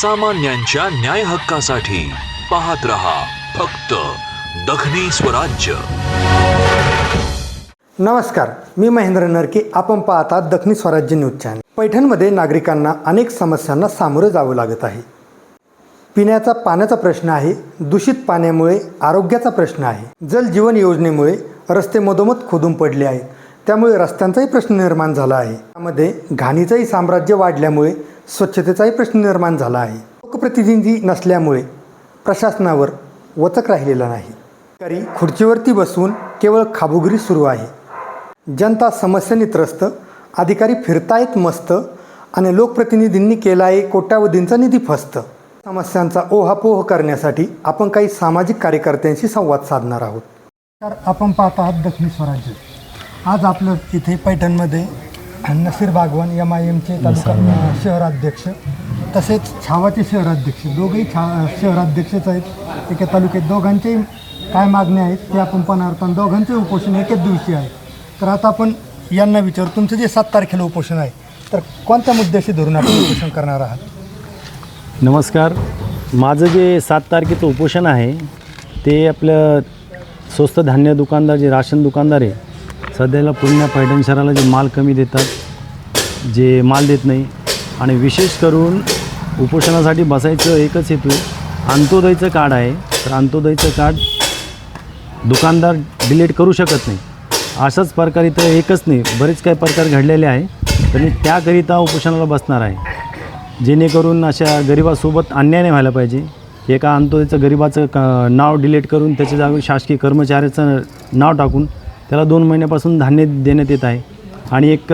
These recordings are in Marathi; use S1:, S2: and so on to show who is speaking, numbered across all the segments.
S1: सामान्यांच्या न्याय हक्कासाठी पाहत रहा फक्त दखनी स्वराज्य.
S2: नमस्कार मी महेंद्र नरके. आपण पाहता दक्षिणी स्वराज्य न्यूज चॅनल. पैठणमध्ये नागरिकांना अनेक समस्यांना सामोरं जावं लागत आहे. पिण्याचा पाण्याचा प्रश्न आहे दूषित पाण्यामुळे आरोग्याचा प्रश्न आहे जल जीवन योजनेमुळे रस्ते मधोमध खोदून पडले आहेत त्यामुळे रस्त्यांचाही प्रश्न निर्माण झाला आहे. त्यामध्ये घाणीचंही साम्राज्य वाढल्यामुळे स्वच्छतेचाही प्रश्न निर्माण झाला आहे. लोकप्रतिनिधी नसल्यामुळे प्रशासनावर वचक राहिलेला नाही. तरी खुर्चीवरती बसून केवळ खाबुगिरी सुरू आहे. जनता समस्यांनी त्रस्त अधिकारी फिरतायत मस्त आणि लोकप्रतिनिधींनी केला आहे कोट्यावधींचा निधी फस्त. समस्यांचा ओहापोह करण्यासाठी आपण काही सामाजिक कार्यकर्त्यांशी संवाद साधणार आहोत. तर आपण पाहत आहात दक्षिणी स्वराज्य. आज आपलं इथे पैठणमध्ये नसीर बागवान एम आय एमचे तालुका शहराध्यक्ष तसेच छावाचे शहराध्यक्ष दोघंही छा शहराध्यक्षच आहेत. एका तालुक्यात दोघांचेही काय मागण्या आहेत ते आपण पाहणार आणि दोघांचे उपोषण एकच दिवशी आहे. तर आता आपण यांना विचारू तुमचं जे सात तारखेला उपोषण आहे तर कोणत्या मुद्द्याशी धरून आपण उपोषण करणार आहात?
S3: नमस्कार. माझं जे सात तारखेचं उपोषण आहे ते आपलं स्वस्त धान्य दुकानदार जे राशन दुकानदार आहे सध्याला पुण्या पैठण शहराला जे माल कमी देतात जे माल देत नाही आणि विशेष करून उपोषणासाठी बसायचं एकच हेतू अंत्योदयचं कार्ड आहे. तर अंत्योदयचं कार्ड दुकानदार डिलीट करू शकत नाही. अशाच प्रकार इथं एकच नाही बरेच काही प्रकार घडलेले आहे. तर मी त्याकरिता उपोषणाला बसणार आहे. जेणेकरून अशा गरिबासोबत अन्याय नाही व्हायला पाहिजे. एका अंत्योदयचं गरिबाचं क नाव डिलीट करून त्याच्या जागी शासकीय कर्मचाऱ्याचं नाव टाकून त्याला दोन महिन्यापासून धान्य देण्यात येत आहे. आणि एक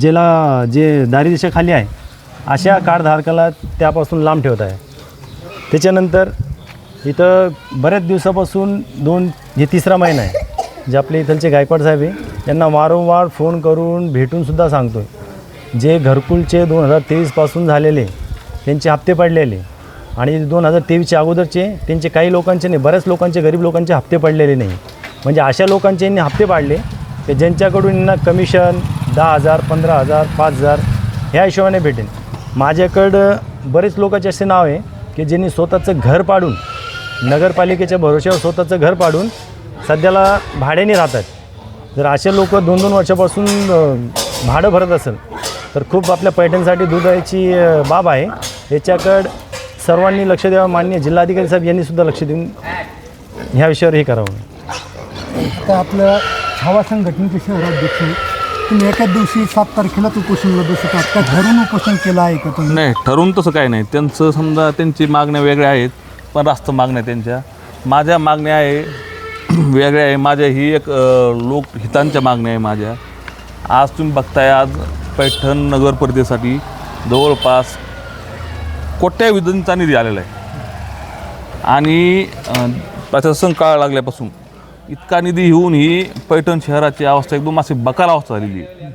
S3: ज्याला जे दारिद्र्याखाली आहे अशा कार्डधारकाला त्यापासून लांब ठेवत आहे. त्याच्यानंतर इथं बऱ्याच दिवसापासून दोन हे तिसरा महिना आहे जे आपले इथलचे गायकवाड साहेब आहे यांना वारंवार फोन करून भेटूनसुद्धा सांगतो आहे जे घरकुलचे दोन हजार तेवीसपासून झालेले त्यांचे हप्ते पडलेले आणि दोन हजार तेवीसच्या अगोदरचे त्यांचे काही लोकांचे नाही बऱ्याच लोकांचे गरीब लोकांचे हप्ते पडलेले नाही. म्हणजे अशा लोकांचे यांनी हप्ते पाडले की ज्यांच्याकडून यांना कमिशन दहा हजार पंधरा हजार पाच हजार ह्या हिशोबाने भेटेल. माझ्याकडं बरेच लोकांचे असे नाव आहे की ज्यांनी स्वतःचं घर पाडून नगरपालिकेच्या भरोश्यावर स्वतःचं घर पाडून सध्याला भाड्याने राहतात. जर असे लोक दोन दोन वर्षापासून भाडं भरत असेल तर खूप आपल्या पैठणसाठी दुधाची बाब आहे. याच्याकडं सर्वांनी लक्ष द्यावं मान्य जिल्हाधिकारी साहेब यांनीसुद्धा लक्ष देऊन ह्या विषयावर हे करावं.
S2: तर आपलं छावा संघटनेचे शहराध्यक्ष आहे. तुम्ही एकाच दिवशी सात तारखेलाच उपोषणला बसत आहात का ठरून उपोषण केलं आहे का तुम्ही?
S4: नाही ठरवून तसं काही नाही. त्यांचं समजा त्यांची मागण्या वेगळ्या आहेत पण रास्त मागण्या त्यांच्या. माझ्या मागण्या आहे वेगळ्या आहे. माझ्या ही एक लोकहितांच्या मागण्या आहे माझ्या. आज तुम्ही बघताय आज पैठण नगर परिषदेसाठी जवळपास कोट्याविधांचा निधी आलेला आहे. आणि प्रशासन काळ लागल्यापासून इतका निधी येऊन ही पैठण शहराची अवस्था एकदम अशी बकाल अवस्था झालेली आहे.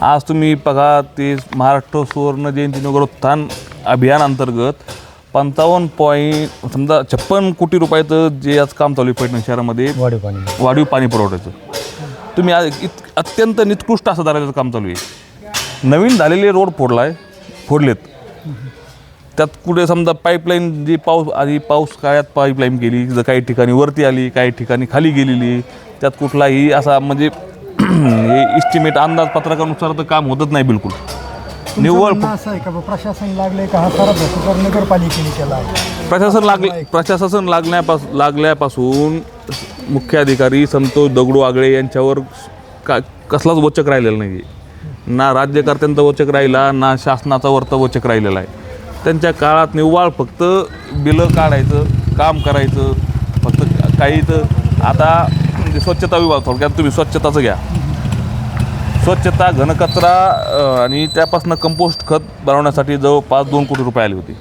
S4: आज तुम्ही बघा ते महाराष्ट्र सुवर्ण जयंती नगरोत्थान अभियान अंतर्गत पंचावन्न पॉईंट समजा छप्पन कोटी रुपयाचं जे आज काम चालू आहे पैठण शहरामध्ये
S3: वाढीव पाणी.
S4: वाढीव पाणी पुरवठ्याचं. तुम्ही आज इत अत्यंत निकृष्ट असं दर्जाचं काम चालू आहे. नवीन झालेले रोड फोडला आहे फोडलेत. त्यात कुठे समजा पाईपलाईन जी पाऊस आधी पाऊस काळात पाईपलाईन गेली जर काही ठिकाणी वरती आली काही ठिकाणी खाली गेलेली त्यात कुठलाही असा म्हणजे हे इस्टिमेट अंदाजपत्रकानुसार तर काम होतच नाही बिलकुल. निव्वळ
S2: असं आहे का बा, प्रशासन लागले का? हा सारा भ्रष्टाचार नगरपालिकेने केला आहे.
S4: प्रशासन लागले प्रशासन लागण्यापास लागल्यापासून मुख्य अधिकारी संतोष दगडू आगळे यांच्यावर का कसलाच वचक राहिलेला नाही आहे ना राज्यकर्त्यांचा वचक राहिला ना शासनाचा वरचा वचक राहिलेला आहे. त्यांच्या काळात निव्वळ फक्त बिलं काढायचं काम करायचं फक्त काही तर आता म्हणजे स्वच्छता विभाग थोडक्यात तुम्ही स्वच्छताचं घ्या. स्वच्छता घनकचरा आणि त्यापासून कंपोस्ट खत बनवण्यासाठी जवळपास दोन कोटी रुपये आले होते.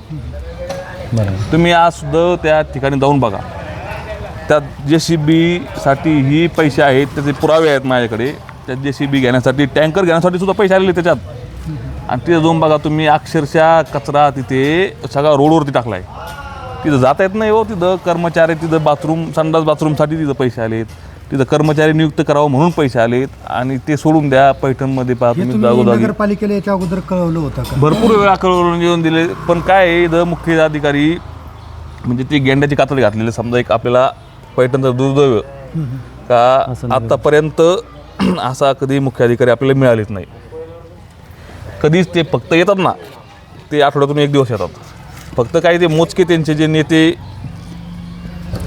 S3: बरोबर.
S4: तुम्ही आज सुद्धा त्या ठिकाणी जाऊन बघा. त्यात जे सी बीसाठी ही पैसे आहेत त्याचे पुरावे आहेत माझ्याकडे. त्यात जे सी बी घेण्यासाठी टँकर घेण्यासाठी सुद्धा पैसे आलेले त्याच्यात. आणि तिथे जाऊन बघा तुम्ही अक्षरशः कचरा तिथे सगळा रोडवरती टाकला आहे तिथं जाता येत नाही हो तिथं कर्मचारी तिथं बाथरूम संडास बाथरूमसाठी तिथं पैसे आलेत. तिथं कर्मचारी नियुक्त करावं म्हणून पैसे आलेत आणि ते सोडून द्या पैठणमध्ये पहा तुम्ही
S2: तुम्ही
S4: जागोजागी.
S2: नगरपालिकेला याच्या अगोदर कळवलं होतं का?
S4: भरपूर वेळा कळवून येऊन दिले पण काय आहे इथं मुख्य अधिकारी म्हणजे ती गेंड्याची कातडी घातलेली समजा एक आपल्याला पैठणचं दुर्दैव का आतापर्यंत असा कधी मुख्य अधिकारी आपल्याला मिळालेच नाही. कधीच ते फक्त येतात ना ते आठवड्यातून एक दिवस येतात. फक्त काही ते मोजके त्यांचे जे नेते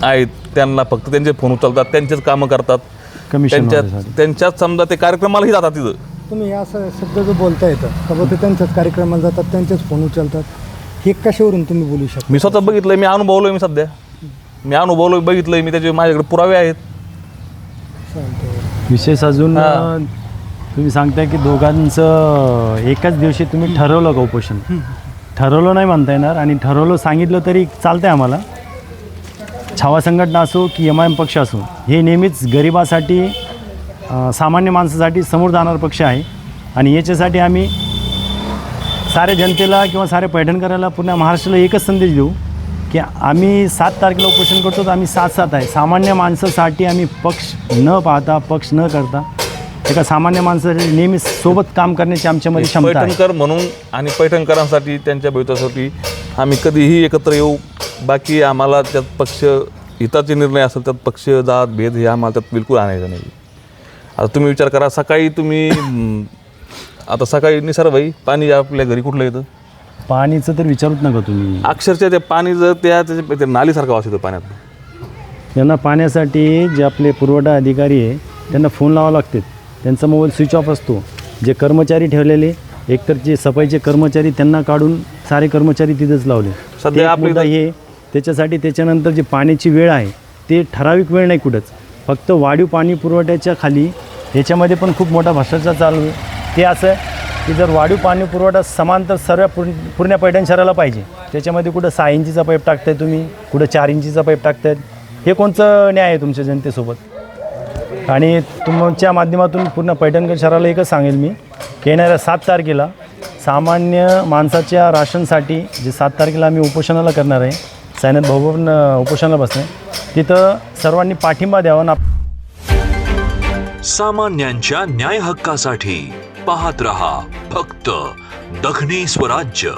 S4: आहेत त्यांना फक्त त्यांचे फोन उचलतात त्यांचेच कामं करतात.
S3: वाढवण्यासाठी.
S4: त्यांच्यात समजा ते कार्यक्रमालाही जातात तिथं.
S2: तुम्ही असं शब्द जो बोलता येतं का बा ते त्यांच्याच कार्यक्रमाला जातात त्यांचेच फोन उचलतात. हे कशावरून तुम्ही बोलू शकता?
S4: मी स्वतः बघितलंय मी अनुभवलोय मी सध्या. मी अनुभवलोय बघितलंय मी त्याचे माझ्याकडे पुरावे आहेत.
S3: विशेष अजून तुम्ही सांगताय की दोघांचं एकाच दिवशी तुम्ही ठरवलं का उपोषण? ठरवलं नाही म्हणता येणार आणि ठरवलं सांगितलं तरी चालतंय आम्हाला. छावा संघटना असो की एम आय एम पक्ष असो हे नेहमीच गरिबासाठी सामान्य माणसासाठी समोर जाणारा पक्ष आहे. आणि याच्यासाठी आम्ही साऱ्या जनतेला किंवा साऱ्या पैठणकराला पूर्ण महाराष्ट्राला एकच संदेश देऊ की आम्ही सात तारखेला उपोषण करतो तर आम्ही सात सात आहे. सामान्य माणसासाठी आम्ही पक्ष न पाहता पक्ष न करता एका सामान्य माणसासाठी नेहमी सोबत काम करण्याची आमच्यामध्ये क्षमता आहे.
S4: पैठणकर म्हणून आणि पैठणकरांसाठी त्यांच्या भवितव्यासाठी आम्ही कधीही एकत्र येऊ. बाकी आम्हाला त्यात पक्ष हिताचे निर्णय असेल त्यात पक्ष जात भेद हे आम्हाला त्यात बिलकुल आणायचं नाही. आता तुम्ही विचार करा सकाळी तुम्ही आता सकाळी निसार भाई पाणी आपल्या घरी कुठलं येतं?
S3: पाणीचं तर विचारूच नका तुम्ही.
S4: अक्षरशः ते पाणी जर त्या त्याच्या- ते नालीसारखं वास येतो पाण्यात.
S3: त्यांना पाण्यासाठी जे आपले पुरवठा अधिकारी आहे त्यांना फोन लावावं लागते. त्यांचा मोबाईल स्विच ऑफ असतो. जे कर्मचारी ठेवलेले एकतर जे सफाईचे कर्मचारी त्यांना काढून सारे कर्मचारी तिथेच लावले.
S4: सध्या
S3: ते एक
S4: आपल्या
S3: मुद्दा
S4: इथं-
S3: हे त्याच्यासाठी त्याच्यानंतर जी पाण्याची वेळ आहे ते ठराविक वेळ नाही कुठंच. फक्त वाढीव पाणी पुरवठ्याच्या खाली ह्याच्यामध्ये पण खूप मोठा भ्रष्टाचार चालू आहे. ते असं की जर वाढीव पाणी पुरवठा समांतर सर्व पूर्ण पूर्ण पैठण शहराला पाहिजे त्याच्यामध्ये कुठं सहा इंचीचा पाईप टाकताय तुम्ही कुठं चार इंचीचा पाईप टाकतायत हे कोणचं न्याय आहे तुमच्या जनतेसोबत? आणि तुमच्या माध्यमातून पूर्ण पैठणकर शहराला एकच सांगेल मी की येणाऱ्या सात तारखेला सामान्य माणसाच्या राशनसाठी जे सात तारखेला आम्ही उपोषणाला करणार आहे सायनाथ भवन उपोषणाला बसणे तिथं सर्वांनी पाठिंबा द्यावा ना
S1: सामान्यांच्या न्याय हक्कासाठी पाहत रहा फक्त दखनी स्वराज्य.